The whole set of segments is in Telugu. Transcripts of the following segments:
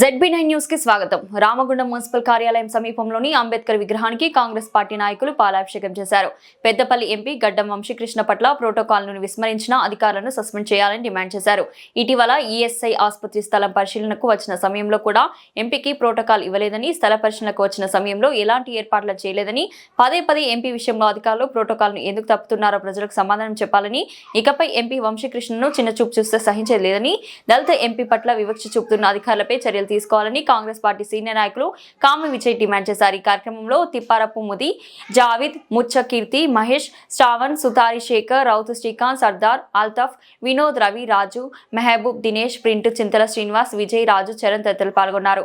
జెడ్బీ నైన్ న్యూస్కి స్వాగతం. రామగుండం మున్సిపల్ కార్యాలయం సమీపంలోని అంబేద్కర్ విగ్రహానికి కాంగ్రెస్ పార్టీ నాయకులు పాలాభిషేకం చేశారు. పెద్దపల్లి ఎంపీ గడ్డం వంశీకృష్ణ పట్ల ప్రోటోకాల్ను విస్మరించిన అధికారులను సస్పెండ్ చేయాలని డిమాండ్ చేశారు. ఇటీవల ఈఎస్ఐ ఆసుపత్రి స్థలం పరిశీలనకు వచ్చిన సమయంలో కూడా ఎంపీకి ప్రోటోకాల్ ఇవ్వలేదని స్థల పరిశీలనకు వచ్చిన సమయంలో ఎలాంటి ఏర్పాట్లు చేయలేదని పదే పదే ఎంపీ విషయంలో అధికారులు ప్రోటోకాల్ను ఎందుకు తప్పుతున్నారో ప్రజలకు సమాధానం చెప్పాలని ఇకపై ఎంపీ వంశీకృష్ణను చిన్న చూపు చూస్తే సహించలేదని దళిత ఎంపీ పట్ల వివక్ష చూపుతున్న అధికారులపై చర్యలు తీసుకోవాలని కాంగ్రెస్ పార్టీ సీనియర్ నాయకులు కామి విజయ్ డిమాండ్ చేశారు. ఈ కార్యక్రమంలో తిప్పారపు ముది జావిద్ ముచ్చకీర్తి మహేష్ శ్రావణ్ సుతారి శేఖర్ రౌతు శ్రీకాంత్ సర్దార్ అల్తఫ్ వినోద్ రవి రాజు మెహబూబ్ దినేష్ ప్రింట్ చింతల శ్రీనివాస్ విజయ్ రాజు చరణ్ తదితరులు పాల్గొన్నారు.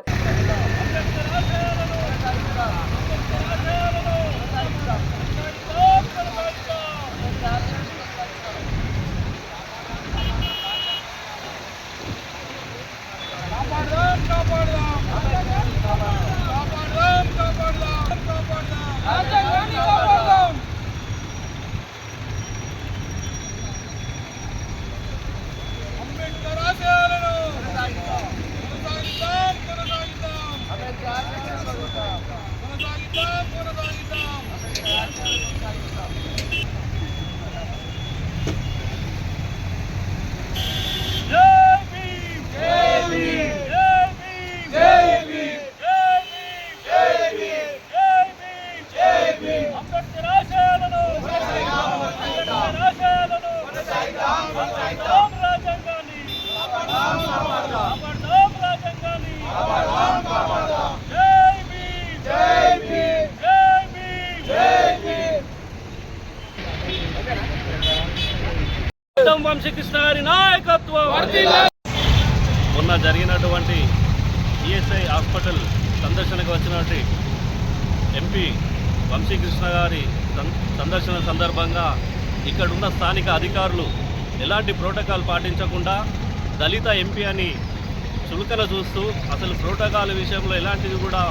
వంశకృష్ణ గారి నాయకత్వం. మొన్న జరిగినటువంటి ఈఎస్ఐ హాస్పిటల్ సందర్శనకు వచ్చినటువంటి ఎంపీ వంశీకృష్ణ గారి సందర్శన సందర్భంగా ఇక్కడున్న స్థానిక అధికారులు ఎలాంటి ప్రోటోకాల్ పాటించకుండా దళిత ఎంపీ అని చులకన చూస్తూ అసలు ప్రోటోకాల్ విషయంలో ఎలాంటిది కూడా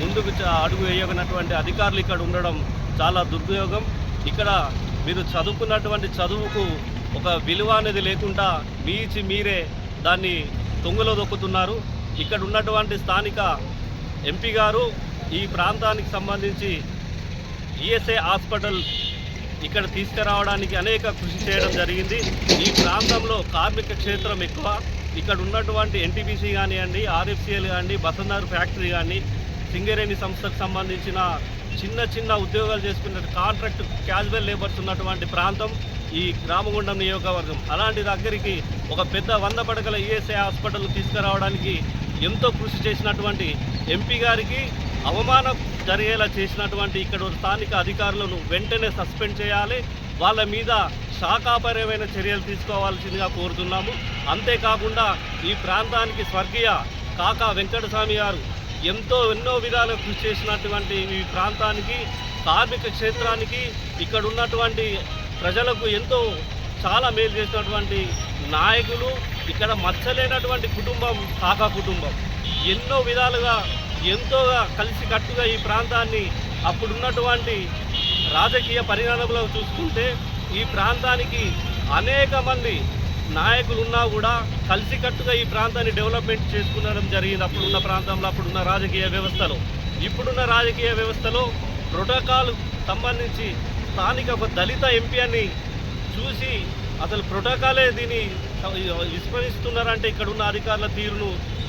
ముందుకు చ- అడుగు వేయనటువంటి అధికారులు ఇక్కడ ఉండడం చాలా దుర్వియోగం ఇక్కడ మీరు చదువుకున్నటువంటి చదువుకు ఒక విలువ అనేది లేకుండా మీచి మీరే దాన్ని తొంగలో దొక్కుతున్నారు. ఇక్కడ ఉన్నటువంటి స్థానిక ఎంపీ గారు ఈ ప్రాంతానికి సంబంధించి ఈఎస్ఐ హాస్పిటల్ ఇక్కడ తీసుకురావడానికి అనేక కృషి చేయడం జరిగింది. ఈ ప్రాంతంలో కార్మిక క్షేత్రం ఎక్కువ. ఇక్కడ ఉన్నటువంటి ఎన్టీపీసీ కానివ్వండి ఆర్ఎఫ్సిఎల్ కానివ్వండి బసన్నారు ఫ్యాక్టరీ కానీ సింగరేణి సంస్థకు సంబంధించిన చిన్న చిన్న ఉద్యోగాలు చేసుకున్న కాంట్రాక్ట్ క్యాజువల్ లేబర్స్ ఉన్నటువంటి ప్రాంతం. ఈ రామగుండం నియోజకవర్గం. అలాంటి దగ్గరికి ఒక పెద్ద వంద పడకల ఈఎస్ఐ హాస్పిటల్ తీసుకురావడానికి ఎంతో కృషి చేసినటువంటి ఎంపీ గారికి అవమానం జరిగేలా చేసినటువంటి ఇక్కడ స్థానిక అధికారులను వెంటనే సస్పెండ్ చేయాలి. వాళ్ళ మీద శాఖాపరమైన చర్యలు తీసుకోవాల్సిందిగా కోరుతున్నాము. అంతేకాకుండా ఈ ప్రాంతానికి స్వర్గీయ కాకా వెంకటస్వామి గారు ఎంతో ఎన్నో విధాలుగా కృషి చేసినటువంటి ఈ ప్రాంతానికి కార్మిక క్షేత్రానికి ఇక్కడ ఉన్నటువంటి ప్రజలకు ఎంతో చాలా మేలు చేసినటువంటి నాయకులు ఇక్కడ మచ్చలేనటువంటి కుటుంబం కాకా కుటుంబం. ఎన్నో విధాలుగా ఎంతోగా కలిసికట్టుగా ఈ ప్రాంతాన్ని అప్పుడున్నటువంటి రాజకీయ పరిణామంలో చూసుకుంటే ఈ ప్రాంతానికి అనేక మంది నాయకులు ఉన్నా కూడా కలిసికట్టుగా ఈ ప్రాంతాన్ని డెవలప్మెంట్ చేసుకునడం జరిగింది. అప్పుడున్న ప్రాంతంలో అప్పుడున్న రాజకీయ వ్యవస్థలో. ఇప్పుడున్న రాజకీయ వ్యవస్థలో ప్రోటోకాల్ సంబంధించి స్థానిక ఒక దళిత ఎంపీ అని చూసి అసలు ప్రోటోకాలే దీన్ని విస్మరిస్తున్నారంటే ఇక్కడ ఉన్న అధికారుల తీరును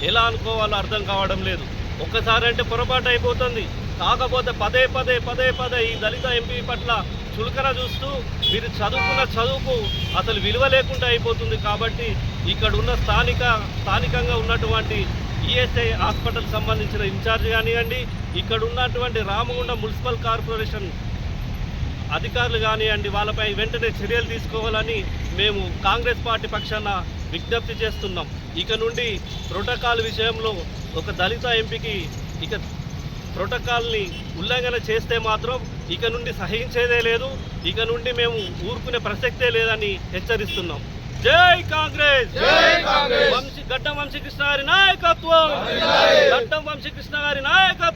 ఎలా అనుకోవాలో అర్థం కావడం లేదు. ఒక్కసారి అంటే పొరపాటు అయిపోతుంది. కాకపోతే పదే పదే పదే పదే ఈ దళిత ఎంపీ పట్ల చులకన చూస్తూ మీరు చదువుకున్న చదువుకు అసలు విలువ లేకుండా అయిపోతుంది కాబట్టి ఇక్కడ ఉన్న స్థానిక స్థానికంగా ఉన్నటువంటి ఈఎస్ఐ హాస్పిటల్ సంబంధించిన ఇన్ఛార్జ్ కానివ్వండి ఇక్కడ ఉన్నటువంటి రామగుండ మున్సిపల్ కార్పొరేషన్ అధికారులు కానివ్వండి వాళ్ళపై వెంటనే చర్యలు తీసుకోవాలని మేము కాంగ్రెస్ పార్టీ పక్షాన విజ్ఞప్తి చేస్తున్నాం. ఇక నుండి ప్రోటోకాల్ విషయంలో ఒక దళిత ఎంపీకి ఇక ప్రోటోకాల్ని ఉల్లంఘన చేస్తే మాత్రం ఇక నుండి సహించేదే లేదు ఇక నుండి మేము ఊరుకునే ప్రసక్తే లేదని హెచ్చరిస్తున్నాం. జై కాంగ్రెస్! జై కాంగ్రెస్! వంశీ గడ్డం వంశీకృష్ణ గారి నాయకత్వం! గడ్డం వంశీకృష్ణ గారి నాయకత్వం!